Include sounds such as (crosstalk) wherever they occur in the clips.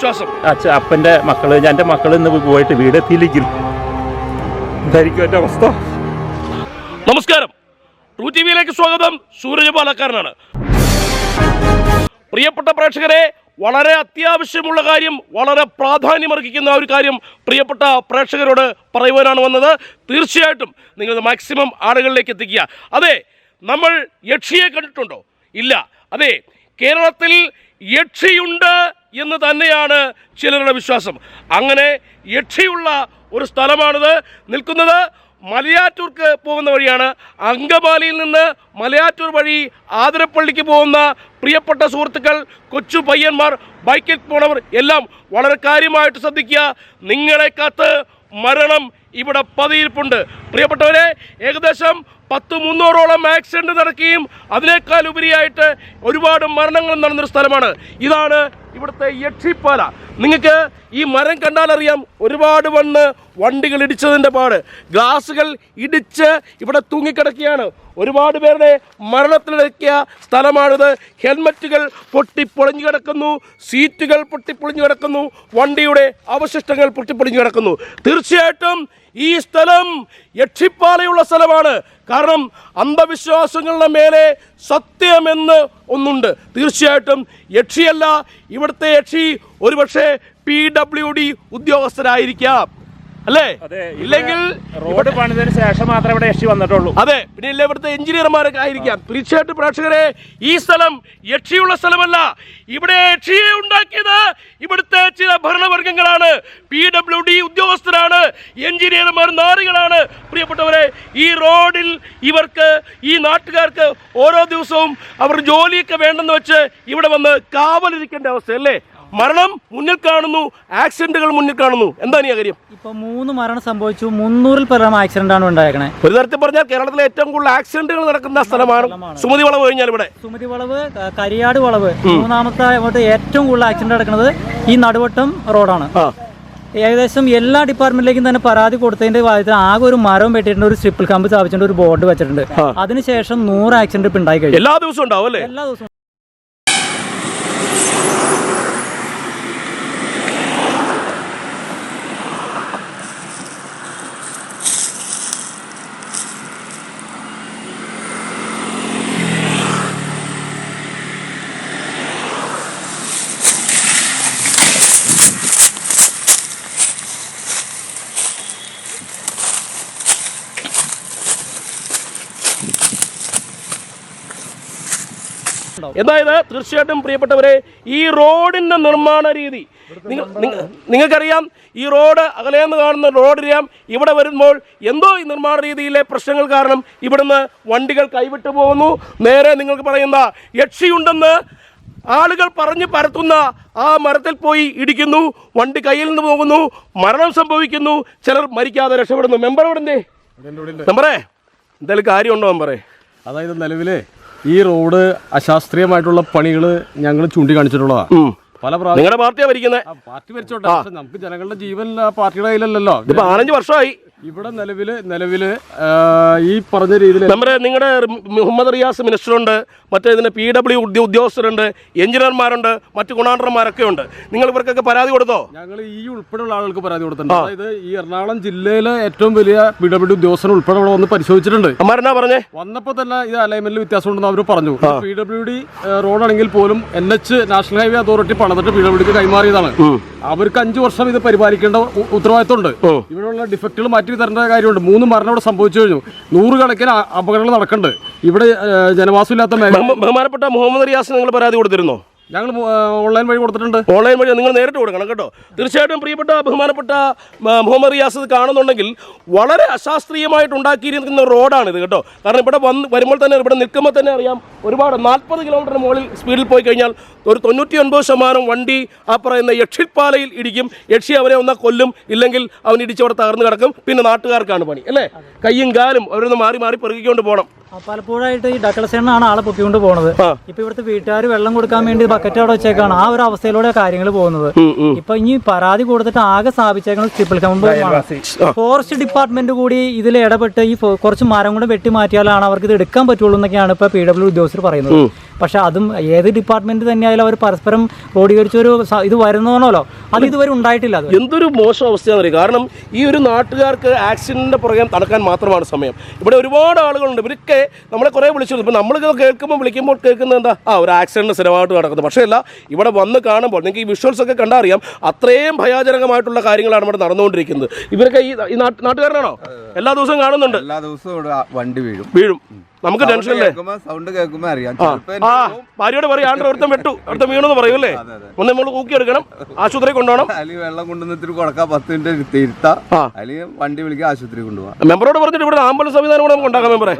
വിശ്വാസം അച്ഛ അപ്പന്റെ മക്കൾ ഞാൻ എന്റെ മക്കൾ ഇന്ന് പോയിട്ട് വീടെത്തിയില്ലെങ്കിൽ ഇതായിരിക്കും എന്റെ അവസ്ഥ? നമസ്കാരം. ട്രൂ ടി വിയിലേക്ക് സ്വാഗതം. സൂരജ് പാലക്കാരനാണ്. പ്രിയപ്പെട്ട പ്രേക്ഷകരെ വളരെ അത്യാവശ്യമുള്ള കാര്യം വളരെ പ്രാധാന്യമർഹിക്കുന്ന ഒരു കാര്യം പ്രിയപ്പെട്ട പ്രേക്ഷകരോട് പറയുവാനാണ് വന്നത്. തീർച്ചയായിട്ടും നിങ്ങൾ മാക്സിമം ആളുകളിലേക്ക് എത്തിക്കുക. അതെ നമ്മൾ യക്ഷിയെ കണ്ടിട്ടുണ്ടോ? ഇല്ല. അതെ കേരളത്തിൽ യക്ഷിയുണ്ട് എന്ന് തന്നെയാണ് ചിലരുടെ വിശ്വാസം. അങ്ങനെ യക്ഷിയുള്ള ഒരു സ്ഥലമാണിത്. നിൽക്കുന്നത് മലയാറ്റൂർക്ക് പോകുന്ന വഴിയാണ്. അങ്കമാലിയിൽ നിന്ന് മലയാറ്റൂർ വഴി ആതിരപ്പള്ളിക്ക് പോകുന്ന പ്രിയപ്പെട്ട സുഹൃത്തുക്കൾ കൊച്ചു പയ്യന്മാർ ബൈക്കിൽ പോണവർ എല്ലാം വളരെ കാര്യമായിട്ട് ശ്രദ്ധിക്കുക. നിങ്ങളെ കാത്ത് മരണം ഇവിടെ പതിയിരിപ്പുണ്ട്. പ്രിയപ്പെട്ടവരെ ഏകദേശം പത്ത് മുന്നൂറോളം ആക്സിഡന്റ് നടക്കുകയും അതിനേക്കാൾ ഉപരിയായിട്ട് ഒരുപാട് മരണങ്ങൾ നടന്നൊരു സ്ഥലമാണ്. ഇതാണ് ഇവിടുത്തെ യക്ഷിപ്പാല. നിങ്ങൾക്ക് ഈ മരം കണ്ടാൽ അറിയാം ഒരുപാട് വണ്ണ് വണ്ടികൾ ഇടിച്ചതിന്റെ പാട്. ഗ്ലാസുകൾ ഇടിച്ച് ഇവിടെ തൂങ്ങിക്കിടക്കുകയാണ്. ഒരുപാട് പേരുടെ മരണത്തിനിടക്കിയ സ്ഥലമാണിത്. ഹെൽമറ്റുകൾ പൊട്ടിപ്പൊളിഞ്ഞു കിടക്കുന്നു സീറ്റുകൾ പൊട്ടിപ്പൊളിഞ്ഞു കിടക്കുന്നു വണ്ടിയുടെ അവശിഷ്ടങ്ങൾ പൊട്ടിപ്പൊളിഞ്ഞു കിടക്കുന്നു. തീർച്ചയായിട്ടും ഈ സ്ഥലം യക്ഷിപ്പാലയുള്ള സ്ഥലമാണ്. കാരണം അന്ധവിശ്വാസങ്ങളുടെ മേലെ സത്യമെന്ന് ഒന്നുണ്ട്. തീർച്ചയായിട്ടും യക്ഷിയല്ല. ഇവിടുത്തെ യക്ഷി ഒരുപക്ഷെ പി ഡബ്ല്യു ഡി ഉദ്യോഗസ്ഥരായിരിക്കാം അല്ലേ? അതെ ഇല്ലെങ്കിൽ റോഡ് പണിതിന് ശേഷം മാത്രമേ ഇവിടെ യക്ഷി വന്നിട്ടുള്ളൂ. അതെ പിന്നെ ഇല്ല ഇവിടുത്തെ എഞ്ചിനീയർമാരൊക്കെ ആയിരിക്കാം. തീർച്ചയായിട്ടും പ്രേക്ഷകരെ ഈ സ്ഥലം യക്ഷിയുള്ള സ്ഥലമല്ല. ഇവിടെ യക്ഷിയെ ഉണ്ടാക്കിയത് ഇവിടുത്തെ ചില ഭരണവർഗങ്ങളാണ്. പി ഡബ്ല്യു ഡി ഉദ്യോഗസ്ഥരാണ്. എഞ്ചിനീയർമാർ നാറികളാണ്. പ്രിയപ്പെട്ടവരെ ഈ റോഡിൽ ഇവർക്ക് ഈ നാട്ടുകാർക്ക് ഓരോ ദിവസവും അവർ ജോലിയൊക്കെ വേണ്ടെന്ന് വെച്ച് ഇവിടെ വന്ന് കാവലിരിക്കേണ്ട അവസ്ഥയല്ലേ? മരണം മുന്നിൽ കാണുന്നു ആക്സിഡന്റുകൾ മുന്നിൽ കാണുന്നു. എന്താണ് ഈ കാര്യം? ഇപ്പൊ മൂന്ന് മരണം സംഭവിച്ചു മുന്നൂറിൽ പരം ആക്സിഡന്റ് ആണ് ഉണ്ടായേക്കണേ. ഒരു തരത്തിൽ പറഞ്ഞാൽ കേരളത്തിലെ ഏറ്റവും കൂടുതൽ ആക്സിഡന്റുകൾ നടക്കുന്ന സ്ഥലമാണ്. സുമതി വളവ് കഴിഞ്ഞാൽ ഇവിടെ. സുമതി വളവ് കരിയാട് വളവ് മൂന്നാമത്തെ അങ്ങോട്ട് ഏറ്റവും കൂടുതൽ ആക്സിഡന്റ് നടക്കുന്നത് ഈ നടുവട്ടം റോഡാണ്. ഏകദേശം എല്ലാ ഡിപ്പാർട്ട്മെന്റിലേക്കും തന്നെ പരാതി കൊടുത്തതിന്റെ ഭാഗത്ത് ആകെ ഒരു മരം വെട്ടിയിട്ടുണ്ട് ഒരു സ്ട്രിപ്പിൾ കമ്പ് സ്ഥാപിച്ചിട്ടുണ്ട് ഒരു ബോർഡ് വെച്ചിട്ടുണ്ട്. അതിനുശേഷം നൂറ് ആക്സിഡന്റ് ഇപ്പൊ ഉണ്ടായി കഴിഞ്ഞു. എല്ലാ ദിവസവും ഉണ്ടാവും എല്ലാ ദിവസവും അതായത് തീർച്ചയായിട്ടും പ്രിയപ്പെട്ടവരെ ഈ റോഡിന്റെ നിർമ്മാണ രീതി നിങ്ങ- നിങ്ങ- നിങ്ങൾക്കറിയാം ഈ റോഡ് അകലേന്ന് കാണുന്ന റോഡ് അറിയാം ഇവിടെ വരുമ്പോൾ എന്തോ ഈ നിർമ്മാണ രീതിയിലെ പ്രശ്നങ്ങൾ കാരണം ഇവിടുന്ന് വണ്ടികൾ കൈവിട്ടു പോകുന്നു. നേരെ നിങ്ങൾക്ക് പറയുന്ന യക്ഷിയുണ്ടെന്ന് ആളുകൾ പറഞ്ഞു പരത്തുന്ന ആ മരത്തിൽ പോയി ഇടിക്കുന്നു വണ്ടി കയ്യിൽ നിന്ന് പോകുന്നു മരണം സംഭവിക്കുന്നു ചിലർ മരിക്കാതെ രക്ഷപ്പെടുന്നു. മെമ്പർ എവിടെ മെമ്പറേ എന്തായാലും കാര്യമുണ്ടോ മെമ്പറേ? അതായത് നിലവിലെ ഈ റോഡ് അശാസ്ത്രീയമായിട്ടുള്ള പണികൾ ഞങ്ങൾ ചൂണ്ടിക്കാണിച്ചിട്ടുള്ളതാണ്. പല പ്രാവശ്യം നിങ്ങളുടെ പാർട്ടിയാ ഭരിക്കുന്നത് പാർട്ടി ഭരിച്ചോട്ടെ. നമുക്ക് ജനങ്ങളുടെ ജീവൻ പാർട്ടിയുടെ കയ്യിലല്ലോ ഇതിപ്പോ നാലഞ്ച് വർഷമായി. ഇവിടെ നിലവിൽ നിലവിൽ ഈ പറഞ്ഞ രീതിയിൽ നമ്മുടെ നിങ്ങളുടെ മുഹമ്മദ് റിയാസ് മിനിസ്റ്ററുണ്ട് മറ്റേ ഇതിന്റെ പി ഡബ്ല്യു ഉദ്യോഗസ്ഥരുണ്ട് എഞ്ചിനീയർമാരുണ്ട് മറ്റു ഗുണാണ്ടർമാരൊക്കെ ഉണ്ട് നിങ്ങൾ ഇവർക്കൊക്കെ പരാതി കൊടുത്തോ? ഞങ്ങൾ ഈ ഉൾപ്പെടെയുള്ള ആളുകൾക്ക് പരാതി കൊടുത്തിട്ടുണ്ട്. അതായത് ഈ എറണാകുളം ജില്ലയിലെ ഏറ്റവും വലിയ പി ഡബ്ല്യു ഉദ്യോഗസ്ഥർ ഉൾപ്പെടെ ഇവിടെ വന്ന് പരിശോധിച്ചിട്ടുണ്ട്. അമ്മാരെന്നാ പറഞ്ഞേ? വന്നപ്പോൾ തന്നെ ഇത് അലൈൻമെന്റിൽ വ്യത്യാസം ഉണ്ടെന്ന് അവർ പറഞ്ഞു. പി ഡബ്ല്യു ഡി റോഡാണെങ്കിൽ പോലും N H national highway authority പണിതിട്ട് P W ഡിക്ക് കൈമാറിയതാണ്. അവർക്ക് അഞ്ചു വർഷം ഇത് പരിപാലിക്കേണ്ട ഉത്തരവാദിത്തമുണ്ട് ഇവിടെയുള്ള ഡിഫക്റ്റുകൾ മാറ്റി തരേണ്ട കാര്യമുണ്ട്. മൂന്ന് മരണം ഇവിടെ സംഭവിച്ചു കഴിഞ്ഞു. നൂറുകണക്കിന് അപകടങ്ങൾ നടക്കുന്നുണ്ട്. ഇവിടെ ജനവാസമില്ലാത്ത ബഹുമാനപ്പെട്ട മുഹമ്മദ് റിയാസ് നിങ്ങൾ പരാതി കൊടുത്തിരുന്നോ? ഞങ്ങൾ ഓൺലൈൻ വഴി കൊടുത്തിട്ടുണ്ട്. ഓൺലൈൻ വഴി നിങ്ങൾ നേരിട്ട് കൊടുക്കണം കേട്ടോ. തീർച്ചയായിട്ടും പ്രിയപ്പെട്ട ബഹുമാനപ്പെട്ട മുഹമ്മദ് റിയാസ് കാണുന്നുണ്ടെങ്കിൽ വളരെ അശാസ്ത്രീയമായിട്ട് ഉണ്ടാക്കിയിരിക്കുന്ന റോഡാണിത് കേട്ടോ. കാരണം ഇവിടെ വന്ന് വരുമ്പോൾ തന്നെ ഇവിടെ നിൽക്കുമ്പോൾ തന്നെ അറിയാം ഒരുപാട് നാൽപ്പത് കിലോമീറ്റർ മുകളിൽ സ്പീഡിൽ പോയി കഴിഞ്ഞാൽ ഒരു തൊണ്ണൂറ്റി ഒൻപത് ശതമാനം വണ്ടി ആ പറയുന്ന യക്ഷിപ്പാലയിൽ ഇടിക്കും. യക്ഷി അവനെ ഒന്നാ കൊല്ലും ഇല്ലെങ്കിൽ അവൻ ഇടിച്ചവിടെ തകർന്ന് കിടക്കും. പിന്നെ നാട്ടുകാർക്കാണ് പണി അല്ലേ? കയ്യും കാലും അവരൊന്ന് മാറി മാറി പെറുകിക്കൊണ്ട് പോകണം പലപ്പോഴായിട്ട് ഈ ഡക്കളസേനാണ് ആളെ പൊക്കിക്കൊണ്ട് പോണത്. ഇപ്പൊ ഇവിടുത്തെ വീട്ടുകാർ വെള്ളം കൊടുക്കാൻ വേണ്ടി ബക്കറ്റ് അവിടെ വെച്ചേക്കാണ്. ആ ഒരു അവസ്ഥയിലൂടെ കാര്യങ്ങൾ പോകുന്നത്. ഇപ്പൊ ഇനി പരാതി കൊടുത്തിട്ട് ആകെ സ്ഥാപിച്ചേക്കുന്നത് ട്രിപ്പിൾ കമ്പ് ഫോറസ്റ്റ് ഡിപ്പാർട്ട്മെന്റ് കൂടി ഇതിൽ ഇടപെട്ട് ഈ കുറച്ച് മരം കൂടെ വെട്ടി മാറ്റിയാലാണ് അവർക്ക് ഇത് എടുക്കാൻ പറ്റുള്ളൂ എന്നൊക്കെയാണ് ഇപ്പൊ പി ഡബ്ല്യു ഉദ്യോഗസ്ഥർ പറയുന്നത്. പക്ഷെ അതും ഏത് ഡിപ്പാർട്ട്മെന്റ് തന്നെയായാലും അവർ പരസ്പരം ക്രോഡീകരിച്ചൊരു ഇത് വരുന്നതാണല്ലോ. അത് ഇതുവരെ ഉണ്ടായിട്ടില്ല അത് എന്തൊരു മോശം അവസ്ഥയാണെന്ന് അറിയാം? കാരണം ഈ ഒരു നാട്ടുകാർക്ക് ആക്സിഡന്റിന്റെ പുറകെ നടക്കാൻ മാത്രമാണ് സമയം. ഇവിടെ ഒരുപാട് ആളുകളുണ്ട്. ഇവരൊക്കെ നമ്മളെ കുറെ വിളിച്ചു ഇപ്പം നമ്മൾ കേൾക്കുമ്പോൾ വിളിക്കുമ്പോൾ കേൾക്കുന്നത് എന്താ? ആ ഒരു ആക്സിഡന്റ് സ്ഥിരമായിട്ട് നടക്കുന്നത് പക്ഷേ അല്ല ഇവിടെ വന്ന് കാണുമ്പോൾ നിങ്ങൾക്ക് ഈ വിഷ്വൽസ് ഒക്കെ കണ്ടാൽ അറിയാം അത്രയും ഭയാജനകമായിട്ടുള്ള കാര്യങ്ങളാണ് ഇവിടെ നടന്നുകൊണ്ടിരിക്കുന്നത്. ഇവരൊക്കെ ഈ ഈ നാട്ടുകാരനാണോ? എല്ലാ ദിവസവും കാണുന്നുണ്ട്. എല്ലാ ദിവസവും ഇവിടെ വണ്ടി വീഴും. വീഴും. നമുക്ക് ടെൻഷൻ അല്ലേ സൗണ്ട് കേൾക്കുമ്പോ അറിയാം. ആ ഭാര്യയോട് പറയും ആണ്ട് ഒരുത്തം വെട്ടു ഒരുത്തം വീണെന്ന് പറയും അല്ലേ. ഒന്ന് നമ്മൾ കൂക്കിയെടുക്കണം ആശുപത്രി കൊണ്ടുപോകണം. അല്ലെങ്കിൽ വെള്ളം കൊണ്ടുവന്നിട്ട് കൊടുക്കാം പത്ത് മിനിറ്റ് തിരുത്താ. അല്ലെങ്കിൽ വണ്ടി വിളിക്കുക ആശുപത്രി കൊണ്ടുപോകാം മെമ്പറോട് പറഞ്ഞിട്ട് ഇവിടെ ആംബുലൻസ് സംവിധാനം കൂടെ നമുക്ക് ഉണ്ടാക്കാം മെമ്പറെ.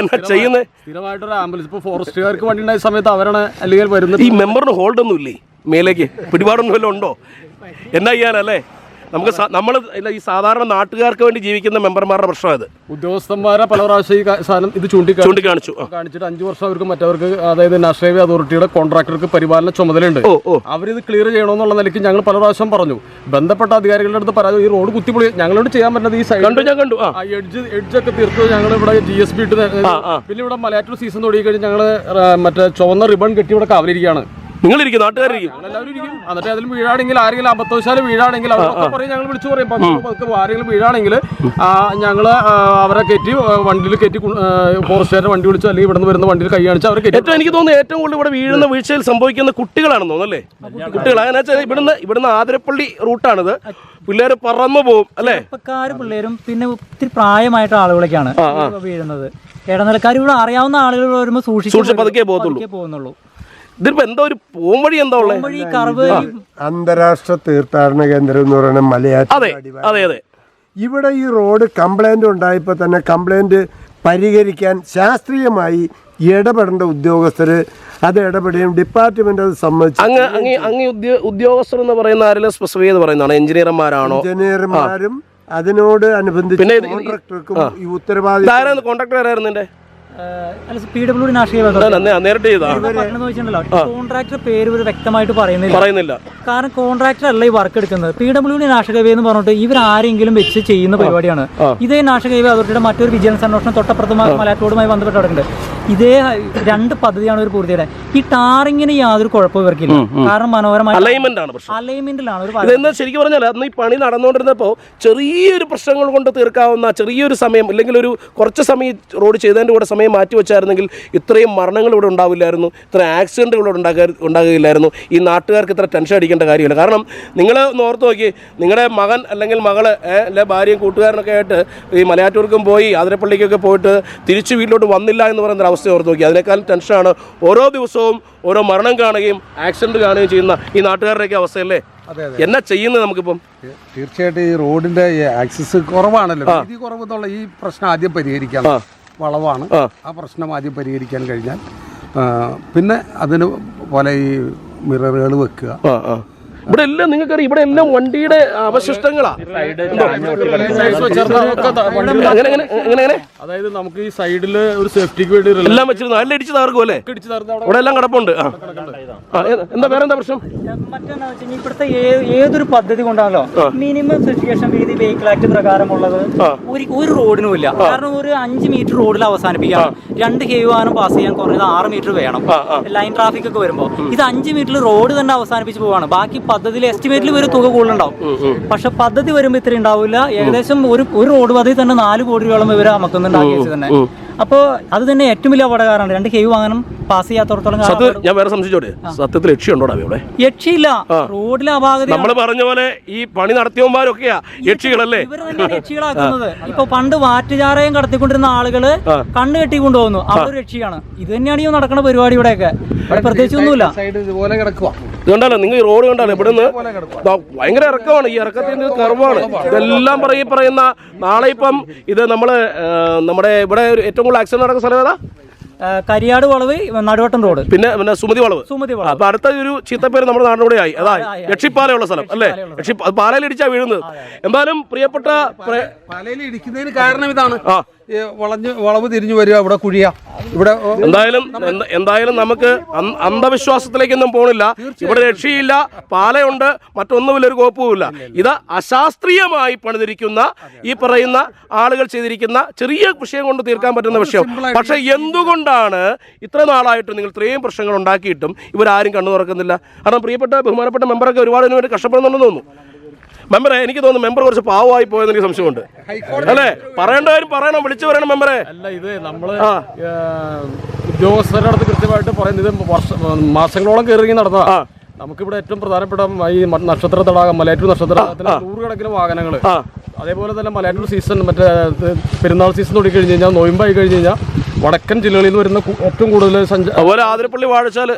എന്നാ ചെയ്യുന്നത് സ്ഥിരമായിട്ടൊരു ആംബുലൻസ്. ഇപ്പോൾ ഫോറസ്റ്റുകാർക്ക് വണ്ടി ഉണ്ടായ സമയത്ത് അവരാണ് അല്ലെങ്കിൽ വരുന്നത്. ഈ മെമ്പറിന് ഹോൾഡ് ഒന്നും ഇല്ലേ മേലേക്ക്? പിടിപാടൊന്നും വല്ലതും ഉണ്ടോ? എന്നാ ചെയ്യാനല്ലേ? നമുക്ക് നമ്മൾ ഈ സാധാരണ നാട്ടുകാർക്ക് വേണ്ടി ജീവിക്കുന്ന മെമ്പർമാരുടെ പ്രശ്നം അത് ഉദ്യോഗസ്ഥന്മാരെ പല പ്രാവശ്യം ഈ സാധനം ഇത് ചൂണ്ടിക്കാണിച്ചു. കാണിച്ചിട്ട് അഞ്ചു വർഷം അവർക്ക് മറ്റവർക്ക് അതായത് നാഷണൽ ഹൈവേ അതോറിറ്റിയുടെ കോൺട്രാക്ടർക്ക് പരിപാലന ചുമതലയുണ്ട്. അവരിത് ക്ലിയർ ചെയ്യണമെന്നുള്ള നിലയ്ക്ക് ഞങ്ങൾ പല പ്രാവശ്യം പറഞ്ഞു. ബന്ധപ്പെട്ട അധികാരികളുടെ അടുത്ത് പരാതി ഈ റോഡ് കുത്തിപ്പൊളി ഞങ്ങളോട് ചെയ്യാൻ പറ്റുന്നത് ഈ സൈഡ് കണ്ടു ഞാൻ കണ്ടു. എഡ്ജ് എഡ്ജ് ഒക്കെ തീർത്ത് ഞങ്ങൾ ഇവിടെ ജി എസ് ബി ഇട്ട് പിന്നെ ഇവിടെ മലയാറ്റൂർ സീസൺ തുടങ്ങി കഴിഞ്ഞ് ഞങ്ങൾ മറ്റേ ചുവന്ന റിബൺ കെട്ടി ഇവിടെ കാവലിരിക്കുകയാണ്. നിങ്ങളിരിക്കും നാട്ടുകാരിരിക്കും. എല്ലാവരും ഇരിക്കും. എന്നിട്ട് അതിൽ വീഴാണെങ്കിൽ ആരെങ്കിലും അബദ്ധവശാലും വീഴാണെങ്കിൽ അവരൊക്കെ പറയും ഞങ്ങൾ വിളിച്ചു പറയും. പത്ത് ആരെങ്കിലും വീഴാണെങ്കിൽ ഞങ്ങൾ അവരെ കയറ്റി വണ്ടിയിൽ കയറ്റി ഫോറസ്റ്റുകാരുടെ വണ്ടി വിളിച്ചു അല്ലെങ്കിൽ ഇവിടുന്ന് വരുന്ന വണ്ടിയിൽ കൈ കാണിച്ച് അവരെ കയറ്റി ഏറ്റവും എനിക്ക് തോന്നുന്നു ഏറ്റവും കൂടുതൽ ഇവിടെ വീഴുന്ന വീഴ്ചയിൽ സംഭവിക്കുന്ന കുട്ടികളാണെന്ന് തോന്നുന്നല്ലേ കുട്ടികൾ. അങ്ങനെ വെച്ചാൽ ഇവിടുന്ന് ഇവിടുന്ന് ആതിരപ്പള്ളി റൂട്ടാണിത്. പിള്ളേർ പറന്നു പോകും അല്ലേ? ചെറുപ്പക്കാരും പിള്ളേരും പിന്നെ ഒത്തിരി പ്രായമായിട്ട് ആളുകളൊക്കെയാണ് വീഴുന്നത്. ഇടനിലക്കാർ ഇവിടെ അറിയാവുന്ന ആളുകൾ വരുമ്പോൾ സൂക്ഷിച്ച്. പതുക്കെ പോകുന്നുള്ളൂ. ഇതിപ്പോ എന്തോ ഒരു പോംവഴി എന്താ ഉള്ളത് അന്താരാഷ്ട്ര തീർത്ഥാടന കേന്ദ്രം എന്ന് പറയുന്നത് മലയാറ്റൂർ അതെ അതെ അതെ. ഇവിടെ ഈ റോഡ് കംപ്ലൈന്റ് ഉണ്ടായപ്പോൾ തന്നെ കംപ്ലൈന്റ് പരിഹരിക്കാൻ ശാസ്ത്രീയമായി ഇടപെടേണ്ട ഉദ്യോഗസ്ഥര് അത് ഇടപെടുകയും ഡിപ്പാർട്ട്മെന്റ് അത് സമ്മതിച്ചു അങ്ങ് അങ്ങ് അങ്ങ് ഉദ്യോ ഉദ്യോഗസ്ഥർ എന്ന് പറയുന്ന ആരെല്ലാം സ്പെസിഫൈ ചെയ്ത് പറയുന്നതാണ്? എഞ്ചിനീയർമാരാണോ? എഞ്ചിനീയർമാരും അതിനോട് അനുബന്ധിച്ച് കോൺട്രാക്ടർക്കും ഈ ഉത്തരവാദിത്വം കോൺട്രാക്ടർ ആരായിരുന്നു കോൺട്രാക്ടർ പേര് ഇവർ വ്യക്തമായിട്ട് പറയുന്നില്ല. പറയുന്നില്ല. കാരണം കോൺട്രാക്ടർ അല്ല ഈ വർക്ക് എടുക്കുന്നത്. പി ഡബ്ല്യു ഡി എന്ന് പറഞ്ഞിട്ട് ഇവർ ആരെങ്കിലും വെച്ച് ചെയ്യുന്ന പരിപാടിയാണ്. ഇതേ നാഷണൽ ഹൈവേ അതോറിറ്റിയുടെ മറ്റൊരു വിജിലൻസ് അന്വേഷണം തൊട്ടപ്പുറത്ത് മലയാറ്റോടുമായി ബന്ധപ്പെട്ട് കിടക്കുന്നുണ്ട് ഇതേ രണ്ട് പദ്ധതിയാണ് ഒരു പൂർത്തിയുടെ ഈ ടാറിങ്ങിന് യാതൊരു കുഴപ്പവും ഇവർക്കില്ല. കാരണം മനോഹരമായ അലൈൻമെന്റ് ആണ് അലൈൻമെന്റിലാണ് ഒരു ശരിക്കും പറഞ്ഞാൽ അന്ന് ഈ പണി നടന്നുകൊണ്ടിരുന്നപ്പോൾ ചെറിയൊരു പ്രശ്നങ്ങൾ കൊണ്ട് തീർക്കാവുന്ന ചെറിയൊരു സമയം അല്ലെങ്കിൽ ഒരു കുറച്ച് സമയം റോഡ് ചെയ്തതിന്റെ കൂടെ സമയം മാറ്റി വെച്ചായിരുന്നെങ്കിൽ ഇത്രയും മരണങ്ങൾ ഇവിടെ ഉണ്ടാവില്ലായിരുന്നു. ഇത്ര ആക്സിഡന്റുകൾ ഇവിടെ ഉണ്ടാകാ ഉണ്ടാകുകയില്ലായിരുന്നു. ഈ നാട്ടുകാർക്ക് ഇത്ര ടെൻഷൻ അടിക്കേണ്ട കാര്യമില്ല. കാരണം നിങ്ങൾ ഒന്ന് ഓർത്ത് നോക്കി നിങ്ങളുടെ മകൻ അല്ലെങ്കിൽ മകൾ അല്ലെ ഭാര്യയും കൂട്ടുകാരനൊക്കെ ആയിട്ട് ഈ മലയാറ്റൂർക്കും പോയി അതിരപ്പള്ളിക്കൊക്കെ പോയിട്ട് തിരിച്ചു വീട്ടിലോട്ട് വന്നില്ല എന്ന് പറയുന്ന ഒരു അവസ്ഥ ഓർത്ത് നോക്കി അതിനേക്കാൾ ടെൻഷനാണ് ഓരോ ദിവസവും ഓരോ മരണം കാണുകയും ആക്സിഡന്റ് കാണുകയും ചെയ്യുന്ന ഈ നാട്ടുകാരുടെയൊക്കെ അവസ്ഥയല്ലേ? എന്നാ ചെയ്യുന്നത് നമുക്കിപ്പം? തീർച്ചയായിട്ടും ഈ റോഡിന്റെ ആക്സസ് കുറവാണല്ലോ. വീതി കുറവ് എന്നുള്ള ഈ പ്രശ്നം ആദ്യം പരിഹരിക്കാം വളവാണ്. ആ. പ്രശ്നം ആദ്യം പരിഹരിക്കാൻ കഴിഞ്ഞാൽ പിന്നെ അതിന് പോലെ ഈ മിററുകൾ വെക്കുക. ഇവിടെ എല്ലാം നിങ്ങൾക്കറിയാം. ഇവിടെ എല്ലാം വണ്ടിയുടെ അവശിഷ്ടങ്ങളാ. അങ്ങനെ അങ്ങനെ അങ്ങനെ അങ്ങനെ അതായത് നമുക്ക് ഈ സൈഡിൽ ഒരു സേഫ്റ്റിക്ക് വേണ്ടി എല്ലാം വെച്ചിരുന്നു. നല്ല ഇടിച്ച് തകർക്കും അല്ലേ? ഇടിച്ച് അവിടെ ഇവിടെ എല്ലാം കിടപ്പുണ്ട്. എന്താ വേറെ എന്താ പ്രശ്നം? ഇവിടുത്തെ ഏതൊരു പദ്ധതി കൊണ്ടാണല്ലോ മിനിമം സിറ്റുവേഷൻ വീതി വെഹിക്കിൾ ആക്ട് പ്രകാരമുള്ളത് ഒരു ഒരു റോഡിനും ഇല്ല. കാരണം ഒരു അഞ്ച് മീറ്റർ റോഡിൽ അവസാനിപ്പിക്കാം രണ്ട് ഹെവി വാഹനം പാസ് ചെയ്യാൻ കുറഞ്ഞത് ആറ് മീറ്റർ വേണം. ലൈൻ ട്രാഫിക് ഒക്കെ വരുമ്പോൾ ഇത് അഞ്ച് മീറ്റർ റോഡ് തന്നെ അവസാനിപ്പിച്ച് പോവാണ്. ബാക്കി പദ്ധതിയിൽ എസ്റ്റിമേറ്റിൽ ഒരു തുക കൂടുതലുണ്ടാവും. പക്ഷെ പദ്ധതി വരുമ്പോൾ ഇത്ര ഉണ്ടാവില്ല. ഏകദേശം ഒരു ഒരു റോഡ് പദ്ധതി തന്നെ നാല് കോടി രൂപയോളം ഇവർ അമക്കുന്നുണ്ട് ആ തന്നെ. അപ്പോൾ അത് തന്നെ ഏറ്റവും വലിയ അപകടകാരമാണ് രണ്ട് കെയ് വാഹനം പാസ് ചെയ്യാത്തോടത്തോളം സത്യ ഞാൻ വേറെ സംശയിച്ചോട്ടെ സത്യത്തിൽ ലക്ഷ്യമുണ്ടോടാ ഇവിടെ യക്ഷിയില്ല. റോഡിലെ അപാകത നമ്മൾ പറഞ്ഞ പോലെ ഈ പണി നടത്തിയവന്മാരൊക്കെയാ യക്ഷികളല്ലേ? (laughs) യക്ഷികളാക്കുന്നത്. ഇപ്പൊ പണ്ട് വാറ്റുചാറയും കടത്തിക്കൊണ്ടിരുന്ന ആളുകൾ കണ്ണ് കെട്ടി കൊണ്ടുപോകുന്നു അവിടെ യക്ഷിയാണ്. ഇത് തന്നെയാണ് ഈ നടക്കുന്ന പരിപാടി ഇവിടെയൊക്കെ. ഇവിടെ പ്രത്യേകിച്ച് ഒന്നുമില്ല. സൈഡ് ഇതുപോലെ കിടക്കുക ഇതുകൊണ്ടല്ലോ? നിങ്ങൾ ഈ റോഡ് കണ്ടല്ലോ ഇവിടുന്ന് നിന്ന് ഭയങ്കര ഇറക്കമാണ്. ഈ ഇറക്കത്തിന്റെ കർവാണ്. ഇതെല്ലാം പറയും പറയുന്ന നാളെ ഇപ്പം ഇത് നമ്മൾ നമ്മുടെ ഇവിടെ ഏറ്റവും കൂടുതൽ ആക്സിഡന്റ് നടക്കുന്ന സ്ഥലം ഏതാ? കരിയാട് വളവ് നടുവട്ടം റോഡ്. പിന്നെ പിന്നെ സുമതി വളവ്. സുമതി വളവ്. അപ്പൊ അടുത്ത ഒരു ചീത്തപ്പേര് നമ്മുടെ നാടിനൂടെ ആയി. അതാ യക്ഷിപ്പാലയുള്ള സ്ഥലം അല്ലേ? യക്ഷി പാലയിൽ ഇടിച്ചാ വീഴുന്നത്. എന്തായാലും പ്രിയപ്പെട്ട പ്ര- പാലയിൽ ഇടിക്കുന്നതിന് കാരണം ഇതാണ്. വളഞ്ഞ് വളവ് തിരിഞ്ഞു വരിക ഇവിടെ കുഴിയ. ഇവിടെ എന്തായാലും എന്തായാലും നമുക്ക് അന്ധ- അന്ധവിശ്വാസത്തിലേക്കൊന്നും പോണില്ല. ഇവിടെ രക്ഷയില്ല പാലയുണ്ട് മറ്റൊന്നുമില്ല ഒരു കോപ്പുമില്ല. ഇത് അശാസ്ത്രീയമായി പണിതിരിക്കുന്ന ഈ പറയുന്ന ആളുകൾ ചെയ്തിരിക്കുന്ന ചെറിയ വിഷയം കൊണ്ട് തീർക്കാൻ പറ്റുന്ന വിഷയം. പക്ഷെ എന്തുകൊണ്ടാണ് ഇത്ര നാളായിട്ട് നിങ്ങൾ ഇത്രയും പ്രശ്നങ്ങൾ ഉണ്ടാക്കിയിട്ടും ഇവരാരും കണ്ണു തുറക്കുന്നില്ല കാരണം പ്രിയപ്പെട്ട ബഹുമാനപ്പെട്ട മെമ്പറൊക്കെ ഒരുപാട് ഇതിനു വേണ്ടി കഷ്ടപ്പെടുന്നുണ്ടെന്ന് തോന്നുന്നു. മെമ്പറെ എനിക്ക് തോന്നുന്നു മെമ്പർ കുറച്ച് പാവമായി പോയെന്ന് എനിക്ക് സംശയമുണ്ട്. അല്ലേ? പറയേണ്ട കാര്യം പറയണം? വിളിച്ചു പറയണം മെമ്പറെ? അല്ല ഇത് നമ്മൾ ഉദ്യോഗസ്ഥരുടെ അടുത്ത് കൃത്യമായിട്ട് പറയുന്നത് മാസങ്ങളോളം കയറി നടന്ന നമുക്കിവിടെ ഏറ്റവും പ്രധാനപ്പെട്ട ഈ നക്ഷത്ര തടാകം മലയാറ്റൂർ നക്ഷത്ര നൂറുകണക്കിന് വാഹനങ്ങൾ അതേപോലെ തന്നെ മലയാറ്റൂർ സീസൺ മറ്റേ പെരുന്നാൾ സീസൺ തുടങ്ങി കഴിഞ്ഞ് കഴിഞ്ഞാൽ നോയമ്പായി കഴിഞ്ഞ് കഴിഞ്ഞാൽ വടക്കൻ ജില്ലകളിൽ നിന്ന് വരുന്ന ഏറ്റവും കൂടുതൽ അതുപോലെ ആതിരപ്പള്ളി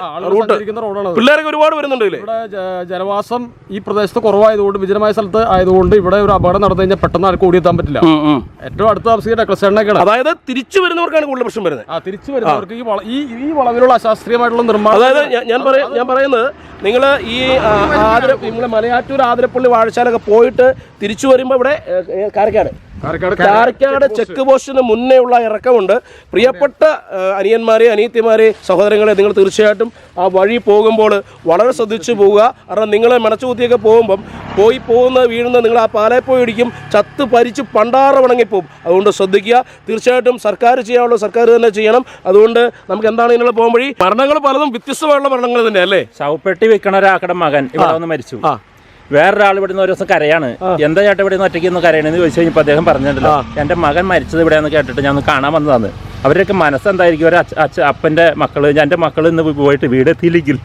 ആളുകൾ റൂട്ട്. റോഡാണ് പിള്ളേരൊക്കെ ഒരുപാട് വരുന്നുണ്ട് ഇവിടെ ജനവാസം ഈ പ്രദേശത്ത് കുറവായതുകൊണ്ട് വിജനമായ സ്ഥലത്ത് ആയതുകൊണ്ട് ഇവിടെ ഒരു അപകടം നടന്നു കഴിഞ്ഞാൽ പെട്ടെന്ന് ആർക്കും ഓടിയെത്താൻ പറ്റില്ല. ഏറ്റവും അടുത്ത താമസിക്കുന്ന അതായത് തിരിച്ചു വരുന്നവർക്കാണ് കൂടുതൽ പ്രശ്നം വരുന്നത്. ആ തിരിച്ചു വരുന്നവർക്ക് ഈ വള- ഈ ഈ വളവിലുള്ള അശാസ്ത്രീയമായിട്ടുള്ള നിർമ്മാണം അതായത് ഞാൻ- ഞാൻ ഞാൻ പറയുന്നത് നിങ്ങൾ ഈ ആതിര നിങ്ങൾ മലയാറ്റൂർ ആതിരപ്പള്ളി വാഴച്ചാലൊക്കെ പോയിട്ട് തിരിച്ചു വരുമ്പോൾ ഇവിടെ കാരക്കാട്. കാരക്കാട് ചെക്ക് പോസ്റ്റിന് മുന്നേ ഉള്ള ഇറക്കമുണ്ട്. പ്രിയപ്പെട്ട അനിയന്മാരെ അനിയത്തിമാരെ സഹോദരങ്ങളെ നിങ്ങൾ തീർച്ചയായിട്ടും ആ വഴി പോകുമ്പോൾ വളരെ ശ്രദ്ധിച്ചു പോവുക. കാരണം നിങ്ങളെ മണച്ചുകുത്തിയൊക്കെ പോകുമ്പം പോയി പോകുന്ന വീഴുന്ന നിങ്ങൾ ആ പാലയിൽ പോയി ഇടിക്കും ചത്ത് പരിച്ച് പണ്ടാറ വണങ്ങിപ്പോവും അതുകൊണ്ട് ശ്രദ്ധിക്കുക. തീർച്ചയായിട്ടും സർക്കാർ ചെയ്യാനുള്ള സർക്കാർ തന്നെ ചെയ്യണം. അതുകൊണ്ട് നമുക്ക് എന്താണ് ഇതിനുള്ള പോകും വഴി മരണങ്ങൾ പലതും വ്യത്യസ്തമായുള്ള മരണങ്ങൾ തന്നെ അല്ലേ ശവപ്പെട്ടി വെക്കണ ഒരാക്കട മകൻ ഇവിടെ വന്ന് മരിച്ചു. വേറൊരാൾ ഇവിടെ നിന്ന് ഒരു ദിവസം കരയാണ്. എന്താ ചേട്ടാ ഇവിടെ നിന്ന് ഒറ്റയ്ക്ക് ഒന്ന് കരയണെന്ന് ചോദിച്ചു കഴിഞ്ഞപ്പോൾ അദ്ദേഹം പറഞ്ഞിട്ടുണ്ടല്ലോ എന്റെ മകൻ മരിച്ചത് ഇവിടെയെന്ന് കേട്ടിട്ട് ഞാൻ ഒന്ന് കാണാൻ വന്നതാണ് അവരൊക്കെ മനസ്സെന്തായിരിക്കും? ഒരു അച്ഛ അപ്പന്റെ മക്കൾ എന്റെ മക്കൾ ഇന്ന് പോയിട്ട് വീട് എത്തിയില്ലെങ്കിൽ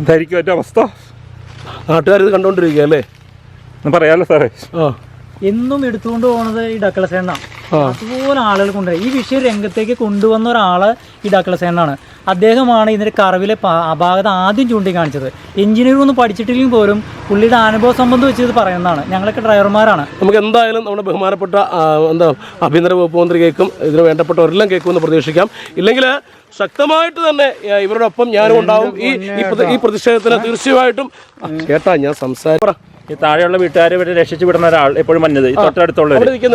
എന്തായിരിക്കും എന്റെ അവസ്ഥ? നാട്ടുകാർ ഇത് കണ്ടുകൊണ്ടിരിക്കുക അല്ലേ പറയാമല്ലോ സാറേ. എന്നും എടുത്തുകൊണ്ട് പോകുന്നത് ഈ ഡക്കളസേണ്ണ അതുപോലെ ആളുകൾ കൊണ്ടുവരും. ഈ വിഷയം രംഗത്തേക്ക് കൊണ്ടുവന്ന ഒരാൾ ഈ ഡക്കളസേണ്ണാണ് അദ്ദേഹമാണ് ഇതിന്റെ കറവിലെ അപാകത ആദ്യം ചൂണ്ടിക്കാണിച്ചത്. എഞ്ചിനീയർ ഒന്നും പഠിച്ചിട്ടില്ലെങ്കിൽ പോലും പുള്ളിയുടെ അനുഭവ സംബന്ധം വെച്ച് ഇത് പറയുന്നതാണ്. ഞങ്ങളൊക്കെ ഡ്രൈവർമാരാണ്. നമുക്ക് എന്തായാലും നമ്മുടെ ബഹുമാനപ്പെട്ട എന്താ ആഭ്യന്തര വകുപ്പ് മന്ത്രി കേൾക്കും ഇതിന് വേണ്ടപ്പെട്ടവരെല്ലാം കേൾക്കുമെന്ന് പ്രതീക്ഷിക്കാം. ഇല്ലെങ്കിൽ ശക്തമായിട്ട് തന്നെ ഇവരോടൊപ്പം ഞാനും ഉണ്ടാവും. ഈ ഈ പ്രതി- പ്രതിഷേധത്തിന് തീർച്ചയായിട്ടും കേട്ടാ ഞാൻ സംസാരിക്കാം ഈ താഴെയുള്ള വീട്ടുകാരെ ഇവരെ രക്ഷിച്ചു വിടുന്ന ഒരാൾ എപ്പോഴും വന്നത് ഈ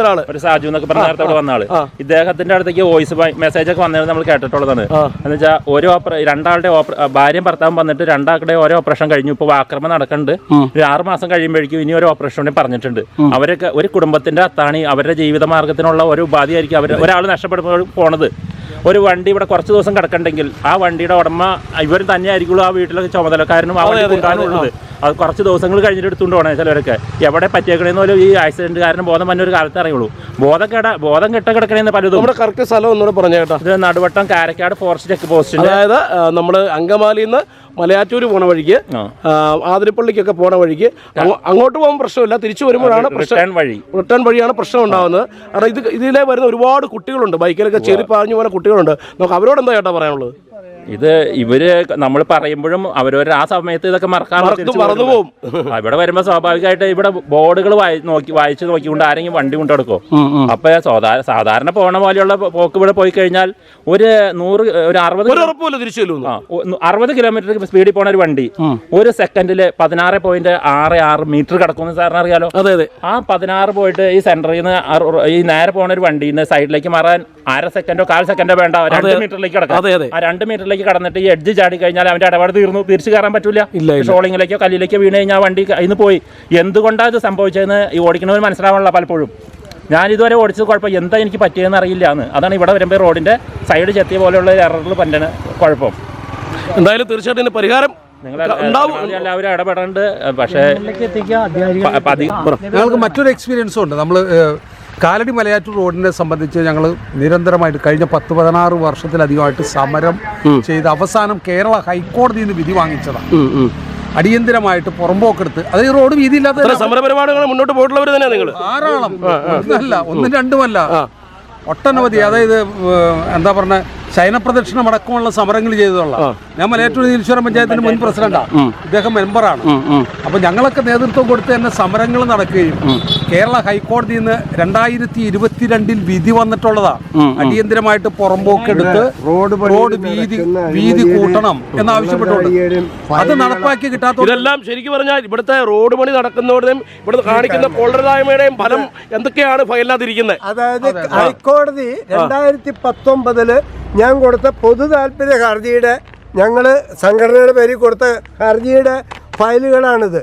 ഒരാൾ. ഒരു സാജു എന്നൊക്കെ പറഞ്ഞ നേരത്തെ അവിടെ വന്ന ആൾ. ഇദ്ദേഹത്തിന്റെ അടുത്തേക്ക് വോയിസ് മെസ്സേജ് ഒക്കെ വന്നത് നമ്മൾ കേട്ടിട്ടുള്ളതാണ്. എന്ന് വെച്ചാൽ ഓരോ രണ്ടാളുടെ ഓപ്പറ ഭാര്യയും ഭർത്താവും വന്നിട്ട് രണ്ടാളുടെ ഓരോ ഓപ്പറേഷൻ കഴിഞ്ഞു. ഇപ്പോൾ ആക്രമണം നടക്കുന്നുണ്ട്. ഒരു ആറ് മാസം കഴിയുമ്പോഴേക്കും ഇനി ഒരു ഓപ്പറേഷൻ കൂടി പറഞ്ഞിട്ടുണ്ട്. അവരൊക്കെ ഒരു കുടുംബത്തിന്റെ അത്താണി അവരുടെ ജീവിത മാർഗത്തിനുള്ള ഒരു ഉപാധിയായിരിക്കും അവർ ഒരാൾ നഷ്ടപ്പെടുമ്പോൾ പോണത്. ഒരു വണ്ടി ഇവിടെ കുറച്ച് ദിവസം കിടക്കണ്ടെങ്കിൽ ആ വണ്ടിയുടെ ഉടമ ഇവർ തന്നെയായിരിക്കുള്ളൂ ആ വീട്ടിലൊക്കെ ചുമതലക്കാരനും ആ വണ്ടി കൊണ്ടുപോകാനുള്ളത് അത് കുറച്ച് ദിവസങ്ങൾ കഴിഞ്ഞിട്ട് എടുത്തുകൊണ്ട് പോകണേ ചിലവരൊക്കെ എവിടെ പറ്റിയേക്കണേന്ന് പോലും ഈ ആക്സിഡന്റ് കാരണം ബോധം വന്ന ഒരു കാലത്ത് അറിയുള്ളൂ. ബോധം കെട ബോധം കെട്ട കിടക്കണേന്ന് പലതും. നമ്മുടെ കറക്റ്റ് സ്ഥലം ഒന്നുകൂടെ പറഞ്ഞു കേട്ടോ ഇത് നടുവട്ടം കാരക്കാട് ഫോറസ്റ്റ് ചെക്ക് പോസ്റ്റിന്റെ അതായത് നമ്മൾ അങ്കമാലിയിൽ നിന്ന് മലയാറ്റൂർ പോണ വഴിക്ക് ആതിരപ്പള്ളിക്കൊക്കെ പോണ വഴിക്ക്. അങ്ങോട്ട് പോകാൻ പ്രശ്നമില്ല. തിരിച്ചു വരുമ്പോഴാണ് പ്രശ്നം വഴി. റിട്ടേൺ വഴിയാണ് പ്രശ്നം ഉണ്ടാകുന്നത് കാരണം ഇത് ഇതിലെ വരുന്ന ഒരുപാട് കുട്ടികളുണ്ട്. ബൈക്കിലൊക്കെ ചെറിപ്പാഞ്ഞു പോലെ കുട്ടികളുണ്ട്. നമുക്ക് അവരോട് എന്താ ചേട്ടാ പറയാനുള്ളത്? ഇത് ഇവർ നമ്മൾ പറയുമ്പോഴും അവരവർ ആ സമയത്ത് ഇതൊക്കെ മറക്കാൻ മറക്കും, മറന്നു പോവും. ഇവിടെ വരുമ്പോൾ സ്വാഭാവികമായിട്ട് ഇവിടെ ബോർഡുകൾ നോക്കി വായിച്ച് നോക്കിക്കൊണ്ട് ആരെങ്കിലും വണ്ടി കൊണ്ടെടുക്കോ അപ്പൊ സാധാരണ പോണ പോലെയുള്ള പോക്ക് ഇവിടെ പോയി കഴിഞ്ഞാൽ ഒരു നൂറ് ഒരു അറുപത് അറുപത് കിലോമീറ്റർ സ്പീഡിൽ പോണ ഒരു വണ്ടി ഒരു സെക്കൻഡിൽ പതിനാറ് പോയിന്റ് ആറ് ആറ് മീറ്റർ കിടക്കുന്നു സാറിന് അറിയാലോ? അതെ അതെ. ആ പതിനാറ് പോയിട്ട് ഈ സെന്ററിൽ നിന്ന് ഈ നേരെ പോണ ഒരു വണ്ടിയിൽ നിന്ന് സൈഡിലേക്ക് മാറാൻ അര സെക്കൻഡോ കാൽ സെക്കൻഡോ വേണ്ട. രണ്ട് മീറ്ററിലേക്ക് കടക്കാം. ആ രണ്ട് മീറ്ററിലേക്ക് കടന്നിട്ട് ഈ എഡ്ജ് ചാടി കഴിഞ്ഞാൽ അവന്റെ ഇടപാട് തീർന്നു. തിരിച്ചു കയറാൻ പറ്റൂല. ഷോളിങ്ങിലേക്കോ കല്ലിലേക്കോ വീണ് കഴിഞ്ഞാൽ വണ്ടി ഇന്ന് പോയി. എന്തുകൊണ്ടാണ് ഇത് സംഭവിച്ചതെന്ന് ഈ ഓടിക്കുന്നവർ മനസ്സിലാവാനുള്ള പലപ്പോഴും. ഞാൻ ഇതുവരെ ഓടിച്ചത് കുഴപ്പം എന്താ എനിക്ക് പറ്റിയതെന്ന് അറിയില്ല എന്ന് അതാണ് ഇവിടെ വരുമ്പോൾ റോഡിന്റെ സൈഡ് ചെത്തിയ പോലെയുള്ള എററിൽ പറ്റണ കുഴപ്പം. എന്തായാലും തീർച്ചയായിട്ടും പരിഹാരം ഉണ്ടാവും. എല്ലാവരും ഇടപെടേണ്ട. പക്ഷേ ഞങ്ങൾക്ക് മറ്റൊരു എക്സ്പീരിയൻസും ഉണ്ട്. നമ്മൾ കാലടി മലയാറ്റൂർ റോഡിനെ സംബന്ധിച്ച് ഞങ്ങൾ നിരന്തരമായിട്ട് കഴിഞ്ഞ പത്ത് പതിനാറ് വർഷത്തിലധികമായിട്ട് സമരം ചെയ്ത് അവസാനം കേരള ഹൈക്കോടതിയിൽ നിന്ന് വിധി വാങ്ങിച്ചതാണ് അടിയന്തരമായിട്ട് പുറമ്പോക്കെടുത്ത് അത് ഈ റോഡ് വീതിയില്ലാത്ത സമരപരിപാടികൾ മുന്നോട്ട് പോയിട്ടുള്ളവർ തന്നെയാണ് നിങ്ങൾ ധാരാളം. ഒന്നല്ല ഒന്നും രണ്ടുമല്ല. ഒട്ടനവധി അതായത് എന്താ പറഞ്ഞ ശയനപ്രദക്ഷിണം അടക്കമുള്ള സമരങ്ങൾ ചെയ്തതുള്ള. ഞാൻ മലയാറ്റൂർ നീലീശ്വരം പഞ്ചായത്തിന്റെ മുൻ പ്രസിഡന്റാണ് ഇദ്ദേഹം മെമ്പറാണ്. അപ്പൊ ഞങ്ങളൊക്കെ നേതൃത്വം കൊടുത്ത് തന്നെ സമരങ്ങൾ നടക്കുകയും കേരള ഹൈക്കോടതിയിൽ നിന്ന് രണ്ടായിരത്തി ഇരുപത്തിരണ്ടിൽ വിധി വന്നിട്ടുള്ളതാ. അടിയന്തരമായിട്ട് പുറമ്പോക്കെടുത്ത് റോഡ് വീതി വീതി കൂട്ടണം എന്ന് ആവശ്യപ്പെട്ടുകൊണ്ട് അത് നടപ്പാക്കി കിട്ടാത്ത ഇതെല്ലാം ശരിക്കും പറഞ്ഞാൽ ഇവിടുത്തെ റോഡ് പണി നടക്കുന്നവരുടെയും ഇവിടുത്തെ കാണിക്കുന്ന കൊള്ളരുതായ്മയുടെയും ഫലം എന്തൊക്കെയാണ് ഫയലാതിരിക്കുന്നത് അതായത് ഹൈക്കോടതി രണ്ടായിരത്തി പത്തൊമ്പതിൽ ഞാൻ കൊടുത്ത പൊതു താല്പര്യ ഹർജിയുടെ ഞങ്ങൾ സംഘടനയുടെ പേരിൽ കൊടുത്ത ഹർജിയുടെ ഫയലുകളാണിത്.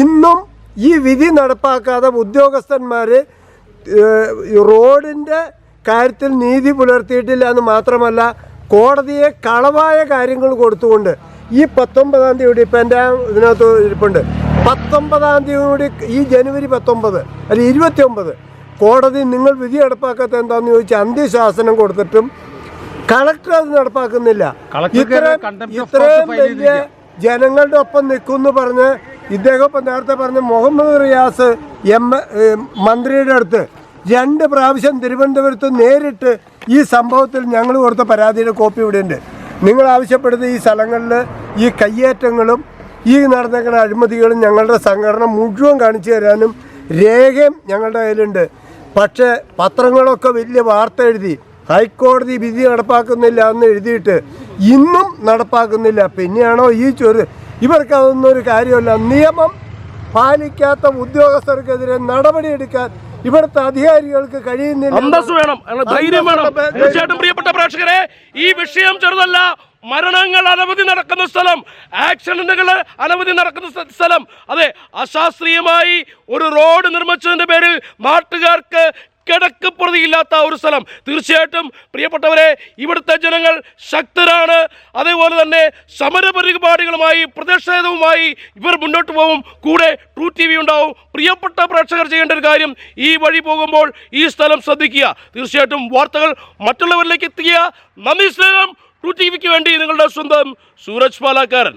ഇന്നും ഈ വിധി നടപ്പാക്കാതെ ഉദ്യോഗസ്ഥന്മാർ റോഡിന്റെ കാര്യത്തിൽ നീതി പുലർത്തിയിട്ടില്ല എന്ന് മാത്രമല്ല കോടതിയെ കളവായ കാര്യങ്ങൾ കൊടുത്തുകൊണ്ട് ഈ പത്തൊമ്പതാം തീയതി ഇപ്പം എന്റെ ഇതിനകത്ത് ഇരിപ്പുണ്ട്. പത്തൊമ്പതാം തീയതി കൂടി ഈ ജനുവരി പത്തൊമ്പത് അല്ലെങ്കിൽ ഇരുപത്തി കോടതി നിങ്ങൾ വിധി നടപ്പാക്കാത്ത എന്താണെന്ന് ചോദിച്ചാൽ അന്ത്യശാസനം കൊടുത്തിട്ടും കളക്ടർ അത് നടപ്പാക്കുന്നില്ല. ഇത്രയും വലിയ ജനങ്ങളുടെ ഒപ്പം നിൽക്കുമെന്ന് പറഞ്ഞ് ഇദ്ദേഹം ഇപ്പം നേരത്തെ പറഞ്ഞ മുഹമ്മദ് റിയാസ് എം മന്ത്രിയുടെ അടുത്ത് രണ്ട് പ്രാവശ്യം തിരുവനന്തപുരത്ത് നേരിട്ട് ഈ സംഭവത്തിൽ ഞങ്ങൾ കൊടുത്ത പരാതിയുടെ കോപ്പി ഇവിടെയുണ്ട്. നിങ്ങൾ ആവശ്യപ്പെടുന്ന ഈ സ്ഥലങ്ങളിൽ ഈ കയ്യേറ്റങ്ങളും ഈ നടന്നേക്കുന്ന അഴിമതികളും ഞങ്ങളുടെ സംഘടന മുഴുവൻ കാണിച്ചു തരാനും രേഖയും ഞങ്ങളുടെ കയ്യിലുണ്ട്. പക്ഷേ പത്രങ്ങളൊക്കെ വലിയ വാർത്ത എഴുതി ഹൈക്കോടതി വിധി നടപ്പാക്കുന്നില്ല എന്ന് എഴുതിയിട്ട് ഇന്നും നടപ്പാക്കുന്നില്ല. പിന്നെയാണോ ഈ ചൊരു ഇവർക്ക് അതൊന്നും ഒരു കാര്യമല്ല. നിയമം പാലിക്കാത്ത ഉദ്യോഗസ്ഥർക്കെതിരെ നടപടിയെടുക്കാൻ ഇവിടുത്തെ അധികാരികൾക്ക് കഴിയുന്നില്ല. അന്തസ് വേണം. ധൈര്യം വേണം. തീർച്ചയായിട്ടും പ്രിയപ്പെട്ട പ്രേക്ഷകരെ ഈ വിഷയം ചെറുതല്ല. മരണങ്ങൾ അനവധി നടക്കുന്ന സ്ഥലം. ആക്സിഡന്റുകൾ അനവധി നടക്കുന്ന സ്ഥലം. അതെ അശാസ്ത്രീയമായി ഒരു റോഡ് നിർമ്മിച്ചതിന്റെ പേരിൽ നാട്ടുകാർക്ക് കിടക്ക് പ്രതിയില്ലാത്ത ഒരു സ്ഥലം. തീർച്ചയായിട്ടും പ്രിയപ്പെട്ടവരെ ഇവിടുത്തെ ജനങ്ങൾ ശക്തരാണ്. അതേപോലെ തന്നെ സമര പരിപാടികളുമായി പ്രതിഷേധവുമായി ഇവർ മുന്നോട്ട് പോകും. കൂടെ ട്രൂ ടി വി ഉണ്ടാവും. പ്രിയപ്പെട്ട പ്രേക്ഷകർ ചെയ്യേണ്ട ഒരു കാര്യം ഈ വഴി പോകുമ്പോൾ ഈ സ്ഥലം ശ്രദ്ധിക്കുക. തീർച്ചയായിട്ടും വാർത്തകൾ മറ്റുള്ളവരിലേക്ക് എത്തിക്കുക. നന്ദി സ്നേഹം. ട്രൂ ടി വിക്ക് വേണ്ടി നിങ്ങളുടെ സ്വന്തം സൂരജ് പാലാക്കാരൻ.